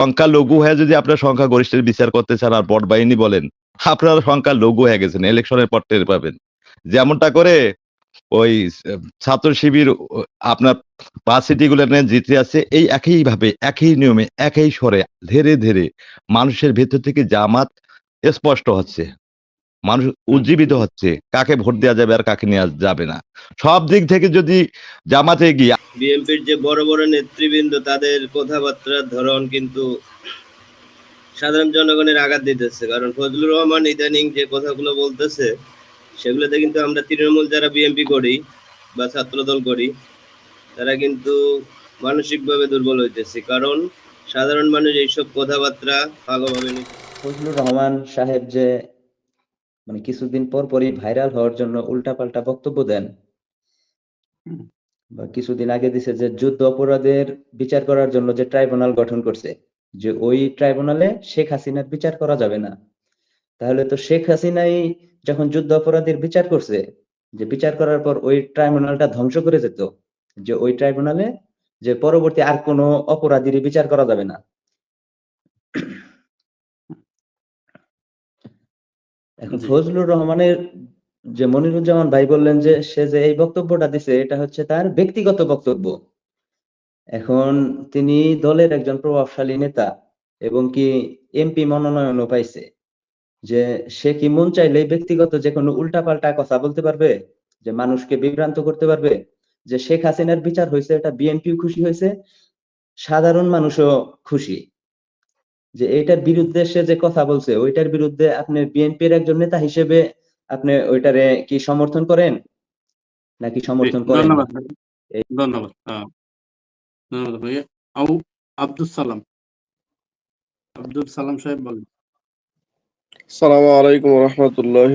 সংখ্যা লঘু হয়ে যদি আপনার সংখ্যা গরিষ্ঠের বিচার করতে চান আর বট বাহিনী বলেন, আপনার সংখ্যা লঘু হয়ে গেছেন ইলেকশনের পর টের পাবেন। যেমনটা করে ওই ছাত্র শিবির, আপনার পাঁচ সিটি গুলো জিতে আছে, এই একই ভাবে একই নিয়মে, একই স্বরে, ধীরে ধীরে মানুষের ভেতর থেকে জামাত স্পষ্ট হচ্ছে। মানুষ উজ্জীবিত হচ্ছে। কাকে ভোট দেওয়া যাবে আর কাকে নেওয়া যাবে না। সব দিক থেকে যদি জামাতে গিয়ে বিএনপির যে বড় বড় নেতৃবৃন্দ তাদের কথাবার্তার ধরন কিন্তু সাধারণ জনগণের আঘাত দিতেছে। কারণ ফজলুর রহমান ইদানিং যে কথাগুলো বলতেছে সেগুলোতে কিন্তু আমরা তৃণমূল যারা বিএনপি করি বা ছাত্রদল করি তারা কিন্তু মানসিকভাবে দুর্বল হইতেছে। কারণ সাধারণ মানুষ এইসব কথাবার্তা ভালোভাবে ফজলুর রহমান সাহেব যে মানে কিছুদিন পর পরই ভাইরাল হওয়ার জন্য উল্টাপাল্টা বক্তব্য দেন। বা কিছুদিন আগে দিছে যে যুদ্ধ অপরাধের বিচার করার জন্য যে ট্রাইব্যুনাল গঠন করছে যে ওই ট্রাইব্যুনালে শেখ হাসিনার বিচার করা যাবে না। তাহলে তো শেখ হাসিনাই যখন যুদ্ধ অপরাধের বিচার করছে যে বিচার করার পর ওই ট্রাইব্যুনালটা ধ্বংস করে যেত যে ওই ট্রাইব্যুনালে যে পরবর্তী আর কোনো অপরাধীর বিচার করা যাবে না। এখন ফজলুর রহমানের যে মনিরুজ্জামান ভাই বললেন যে সে যে এই বক্তব্যটা দিছে এটা হচ্ছে তার ব্যক্তিগত বক্তব্য। এখন তিনি দলের একজন প্রভাবশালী নেতা এবং কি এমপি মনোনয়নও পাইছে। যে সে কি মন চাইলে ব্যক্তিগত যে কোনো উল্টাপাল্টা কথা বলতে পারবে যে মানুষকে বিভ্রান্ত করতে পারবে যে শেখ হাসিনার বিচার হয়েছে এটা বিএনপিও খুশি হয়েছে সাধারণ মানুষও খুশি। যে এইটার বিরুদ্ধে সে যে কথা বলছে ওইটার বিরুদ্ধে আপনি বিএনপির একজন নেতা হিসেবে আপনি ওইটারে কি সমর্থন করেন? নাকি সমর্থন করেন ধন্যবাদ ধন্যবাদ। ভাইয়া। আব্দুল সালাম। আব্দুল সালাম সাহেব বলেন। সালামু আলাইকুম রহমতুল্লাহ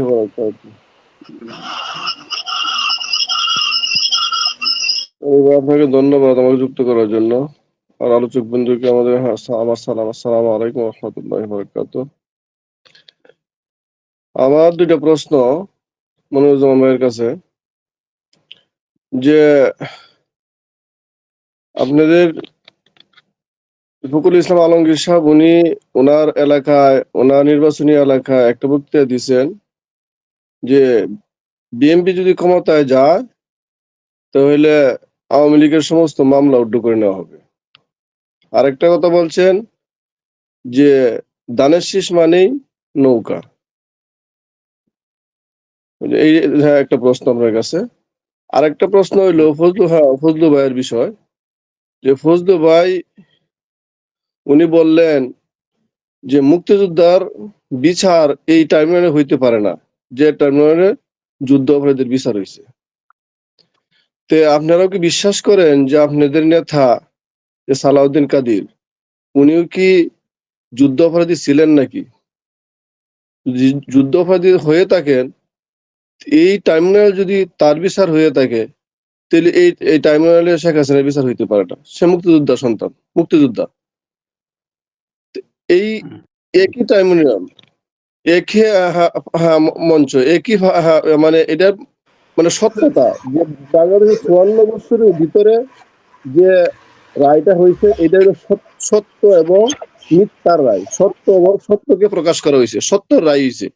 আপনাকে ধন্যবাদ আমাকে যুক্ত করার জন্য। আর আলোচক বন্ধুকে আমাদের আমার সালাম আসসালামু আলাইকুম রহমতুল্লাহ বরকাত আমার দুইটা প্রশ্ন ভাইয়ের কাছে। যে আপনাদের ফকুল ইসলাম আলমগীর সাহেব, উনি ওনার এলাকায়, ওনার নির্বাচনী এলাকায় একটা বক্তৃতা দিচ্ছেন যে বিএনপি যদি ক্ষমতায় যায়, তাহলে আওয়ামী লীগের সমস্ত মামলা উড্ড করে নেওয়া হবে। আরেকটা কথা বলছেন যে দানের শীষ মানেই নৌকা। এই হ্যাঁ, একটা প্রশ্ন আপনার কাছে। আরেকটা প্রশ্ন হইল ফজলু হ্যাঁ ফজলু ভাইয়ের বিষয়। যে ফজলু ভাই উনি বললেন যে মুক্তিযোদ্ধার বিচার এই টাইমলাইনে হইতে পারে না যে টাইমলাইনে যুদ্ধ অপরাধীদের বিচার হয়েছে তে আপনারাও কি বিশ্বাস করেন যে আপনাদের নেতা যে সালাউদ্দিন কাদির উনিও কি যুদ্ধ অপরাধী ছিলেন নাকি? যুদ্ধ অপরাধী হয়ে থাকেন এই টাইমলাইনে যদি তার বিচার হয়ে থাকে তাহলে এই এই টাইমলাইনে শেখ হাসিনার বিচার হইতে পারে না সে মুক্তিযোদ্ধা সন্তান মুক্তিযোদ্ধা। এই একই টাইম একই মঞ্চ একই মানে এটা মানে সত্যতা যে বাংলাদেশের চুয়ান্ন বছরের ভিতরে যে রায়টা হয়েছে এটা হলো সত- সত্য এবং মিথ্যার রায়। সত্য এবং সত্যকে প্রকাশ করা হয়েছে সত্যর রায় হয়েছে।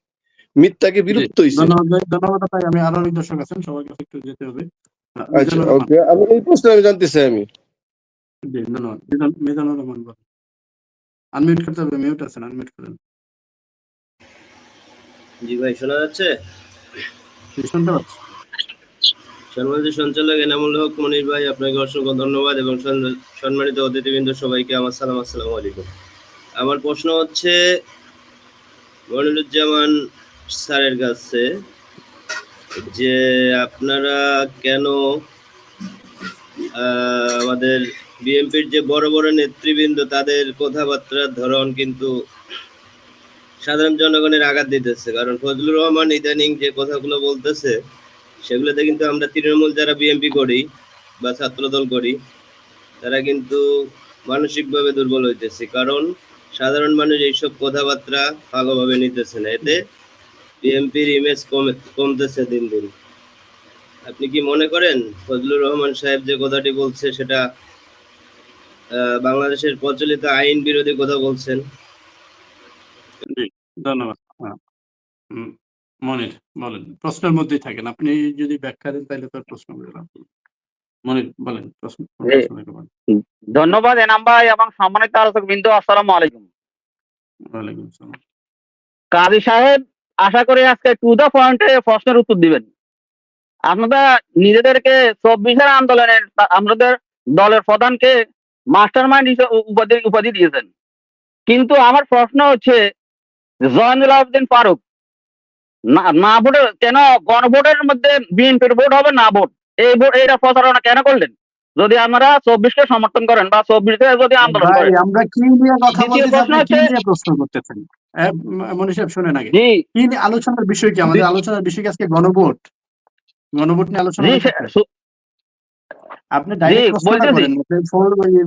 মিথ্যাকে বিলুপ্ত হয়েছে। ধন্যবাদ ভাই আমি আরও অনেক দর্শক আছেন কাছে একটু যেতে হবে। আচ্ছা ওকে আমি এই প্রশ্ন আমি জানতে চাই আমি ধন্যবাদ। মিজান- মিজানুর রহমান আনমিউট করতে হবে মিউট আছেন আনমিউট করেন। জি ভাই শোনা যাচ্ছে? শুনতে পাচ্ছি। সম্মানিত সঞ্চালক এনামুল হক মনির ভাই। আপনাকে অসংখ্য ধন্যবাদ এবং সম্মানিত অতিথিবৃন্দ সবাইকে আমার সালাম, আসসালামু আলাইকুম। আমার প্রশ্ন হচ্ছে, মনিরুজ্জামান স্যারের কাছে যে আপনারা কেন আমাদের বিএনপির যে বড় বড় নেতৃবৃন্দ, তাদের কথাবার্তার ধরন কিন্তু সাধারণ জনগণের আঘাত দিতেছে। কারণ ফজলুর রহমান ইদানিং যে কথাগুলো বলতেছে সেগুলোতে কিন্তু আমরা তৃণমূল যারা বিএনপি করি বা ছাত্রদল করি, তারা কিন্তু মানসিকভাবে দুর্বল হইতেছে। কারণ সাধারণ মানুষ এইসব কথাবার্তা ভালোভাবে নিতেছে না। এতে বিএনপির ইমেজ কমে, কমতেছে দিন দিন। আপনি কি মনে করেন ফজলুর রহমান সাহেব যে কথাটি বলছে, সেটা বাংলাদেশের প্রচলিত আইন বিরোধী কথা বলছেন? ধন্যবাদ। হ্যাঁ। মনির বলেন। প্রশ্নের মধ্যেই থাকেন। আপনি যদি ব্যাখ্যা দেন তাহলে তো আর প্রশ্ন মনির বলেন প্রশ্ন। ধন্যবাদ এনাম ভাই এবং সম্মানিত আলোচক বিন্দু আসসালামু আলাইকুম। ওয়ালাইকুম আসসালাম। কাজী সাহেব আশা করি আজকে টু দা পয়েন্টে প্রশ্নের উত্তর দিবেন। আপনারা নিজেদেরকে চব্বিশের আন্দোলনের আমাদের দলের প্রধানকে মাস্টার মাইন্ড উপাধি উপাধি দিয়েছেন। কিন্তু আমার প্রশ্ন হচ্ছে জয়নুল আবদিন ফারুক না না ভোটের কেন গণভোটের মধ্যে বিএনপির ভোট হবে না ভোট? এই ভোট এইটা প্রচারণা কেন করলেন? যদি আমরা চব্বিশকে সমর্থন করেন বা চব্বিশে যদি আন্দোলন করেন। আমরা কি নিয়ে কথা প্রশ্ন করতেছেন? এ, ম- মনীষ সাহেব শুনেন আগে। কি আলোচনার বিষয় কি? আমাদের আলোচনার বিষয় কি আজকে গণভোট? গণভোট নিয়ে আলোচনা আপনি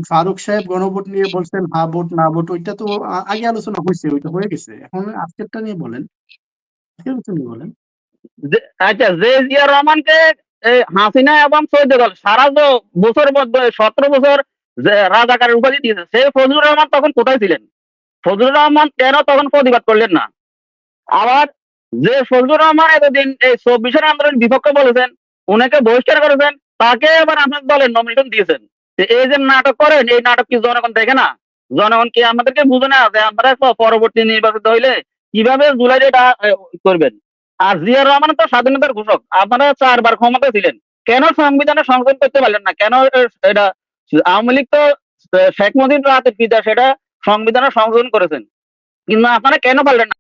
ফারুক সাহেব গণভোট নিয়ে বলছেন হা ভোট না ভোট ওইটা তো আগে আলোচনা হয়েছে ওইটা হয়ে গেছে। এখন আজকেরটা নিয়ে বলেন। আচ্ছা রহমান তখন কোথায় ছিলেন? ফজলুর রহমান কেন তখন প্রতিবাদ করলেন না? আবার যে ফজলুর রহমান এতদিন এই চব্বিশের আন্দোলন বিপক্ষে বলেছেন, উনাকে বহিষ্কার করেছেন, তাকে এবার আপনার দলের নমিনেশন দিয়েছেন। এই যে নাটক করেন, এই নাটক কি জনগণ দেখে না? জনগণ কি আমাদেরকে বুঝে না যে আমরা পরবর্তী নির্বাচিত হইলে কীভাবে জুলাই এটা করবেন? আর জিয়া রহমান তো স্বাধীনতার ঘোষক। আপনারা চারবার ক্ষমতা ছিলেন। কেন সংবিধানে সংশোধন করতে পারলেন না? কেন এটা আওয়ামী লীগ তো শেখ মুজিবুর রাতের পিতা সেটা সংবিধানে সংশোধন করেছেন। কিন্তু আপনারা কেন পারলেন না?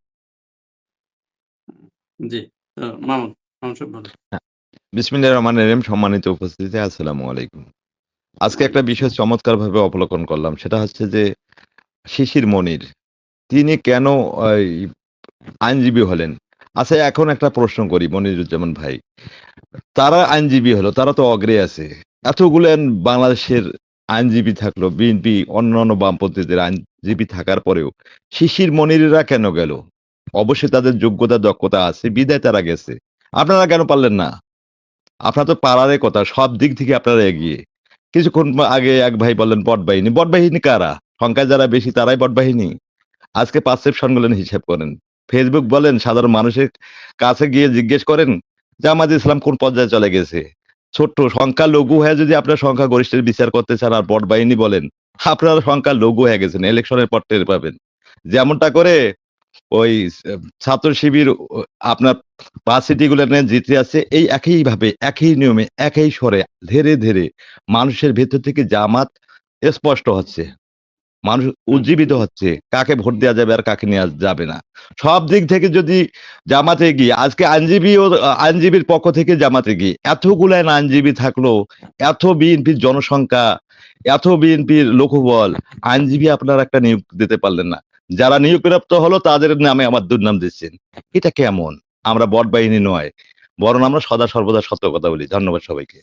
জি মামুন রহিম সম্মানিত উপস্থিতি আসসালামু আলাইকুম। আজকে একটা বিষয় চমৎকার ভাবে অবলোকন করলাম সেটা হচ্ছে যে শিশির মনির তিনি কেন ওই আইনজীবী হলেন। আচ্ছা এখন একটা প্রশ্ন করি, মনিরুজ্জামান ভাই। তারা আইনজীবী হলো, তারা তো অগ্রে আছে। এতগুলো বাংলাদেশের আইনজীবী থাকল, বিএনপি, অন্যান্য বামপন্থীদের আইনজীবী থাকার পরেও, শিশির মনিরেরা কেন গেল? অবশ্যই তাদের যোগ্যতা, দক্ষতা আছে, বিদায় তারা গেছে। আপনারা কেন পারলেন না? আপনার তো পাড়ারে কথা, সব দিক থেকে আপনারা এগিয়ে। কিছুক্ষণ আগে এক ভাই বললেন, বট বাহিনী। বট বাহিনী কারা? সংখ্যায় যারা বেশি, তারাই বট বাহিনী? আজকে পারসেপশন গুলেন হিসাব করেন। ফেসবুক বলেন, সাধারণ মানুষের কাছে গিয়ে জিজ্ঞেস করেন, জামাত ইসলাম কোন পর্যায়ে চলে গেছে? ছোট্ট সংখ্যা লঘু হয়ে যদি আপনার সংখ্যা গরিষ্ঠের বিচার করতে চান আর বট বাহিনী বলেন, আপনার সংখ্যা লঘু হয়ে গেছেন, ইলেকশনের পর টের পাবেন। যেমনটা করে ওই ছাত্র শিবির, আপনার পাঁচ সিটিগুলো নিয়ে জিতে আছে এই একই ভাবে একই নিয়মে, একই স্বরে, ধীরে ধীরে মানুষের ভেতর থেকে জামাত স্পষ্ট হচ্ছে। মানুষ উজ্জীবিত হচ্ছে, কাকে ভোট দেওয়া যাবে আর কাকে নেওয়া যাবে না। সব দিক থেকে যদি জামাতে গিয়ে, আজকে আইনজীবী ও আইনজীবীর পক্ষ থেকে জামাতে গিয়ে এতগুলো আইনজীবী থাকল, এত বিএনপির জনসংখ্যা, এত বিএনপির লোকবল, আইনজীবী আপনারা একটা নিয়োগ দিতে পারলেন না। যারা নিয়োগপ্রাপ্ত হলো তাদের নামে আমার দুর্নাম দিচ্ছেন। এটা কেমন? আমরা বট বাহিনী নয়, বরং আমরা সদা সর্বদা সত্য কথা বলি। ধন্যবাদ সবাইকে।